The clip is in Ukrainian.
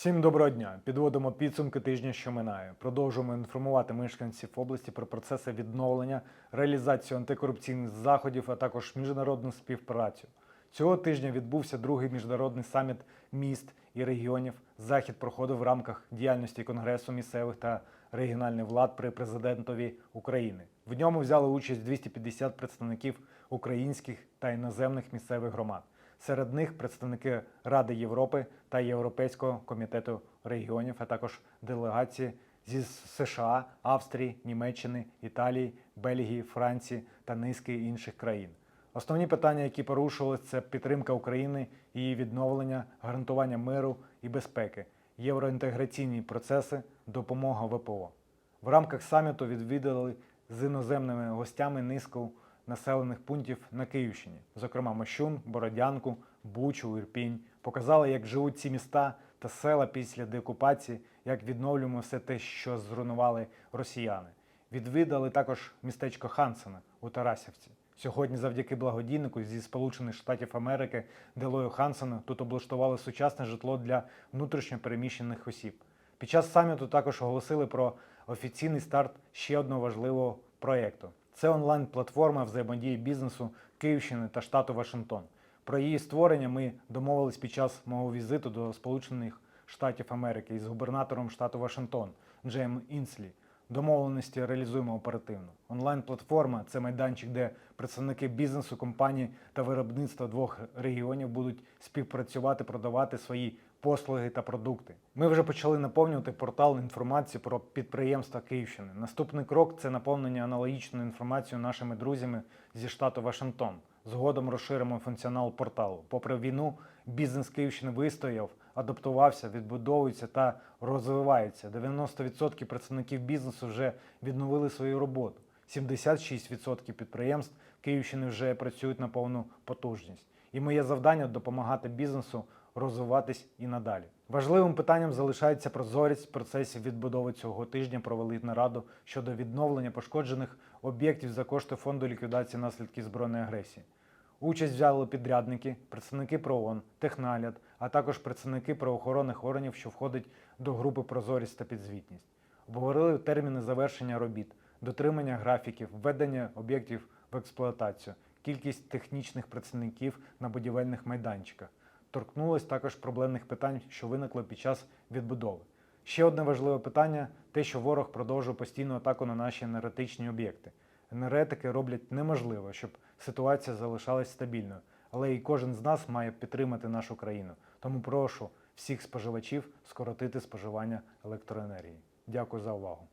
Всім доброго дня! Підводимо підсумки тижня, що минає. Продовжуємо інформувати мешканців області про процеси відновлення, реалізацію антикорупційних заходів, а також міжнародну співпрацю. Цього тижня відбувся другий міжнародний саміт міст і регіонів. Захід проходив в рамках діяльності Конгресу місцевих та регіональних влад при президентові України. В ньому взяли участь 250 представників українських та іноземних місцевих громад. Серед них представники Ради Європи та Європейського комітету регіонів, а також делегації зі США, Австрії, Німеччини, Італії, Бельгії, Франції та низки інших країн. Основні питання, які порушувалися, це підтримка України, її відновлення, гарантування миру і безпеки, євроінтеграційні процеси, допомога ВПО. В рамках саміту відвідали з іноземними гостями низку населених пунктів на Київщині, зокрема Мощун, Бородянку, Бучу, Ірпінь. Показали, як живуть ці міста та села після деокупації, як відновлюємо все те, що зруйнували росіяни. Відвідали також містечко Хансена у Тарасівці. Сьогодні, завдяки благодійнику зі Сполучених Штатів Америки Делою Хансену, тут облаштували сучасне житло для внутрішньопереміщених осіб. Під час саміту також оголосили про офіційний старт ще одного важливого проєкту. Це онлайн-платформа взаємодії бізнесу Київщини та штату Вашингтон. Про її створення ми домовились під час мого візиту до Сполучених Штатів Америки із губернатором штату Вашингтон Джеєм Інслі. Домовленості реалізуємо оперативно. Онлайн-платформа це майданчик, де представники бізнесу, компаній та виробництва двох регіонів будуть співпрацювати, продавати свої послуги та продукти. Ми вже почали наповнювати портал інформації про підприємства Київщини. Наступний крок це наповнення аналогічною інформацією нашими друзями зі штату Вашингтон. Згодом розширимо функціонал порталу. Попри війну, бізнес Київщини вистояв, адаптувався, відбудовується та розвивається. 90% працівників бізнесу вже відновили свою роботу. 76% підприємств Київщини вже працюють на повну потужність. І моє завдання допомагати бізнесу розвиватись і надалі. Важливим питанням залишається прозорість в процесі відбудови цього тижня. Провели нараду щодо відновлення пошкоджених об'єктів за кошти фонду ліквідації наслідків збройної агресії. Участь взяли підрядники, представники ПРООН, технагляд, а також представники правоохоронних органів, що входять до групи прозорість та підзвітність. Обговорили терміни завершення робіт, дотримання графіків, введення об'єктів в експлуатацію, кількість технічних працівників на будівельних майданчиках. Торкнулось також проблемних питань, що виникли під час відбудови. Ще одне важливе питання те, що ворог продовжує постійну атаку на наші енергетичні об'єкти. Енергетики роблять неможливо, щоб ситуація залишалась стабільною, але і кожен з нас має підтримати нашу країну. Тому прошу всіх споживачів скоротити споживання електроенергії. Дякую за увагу.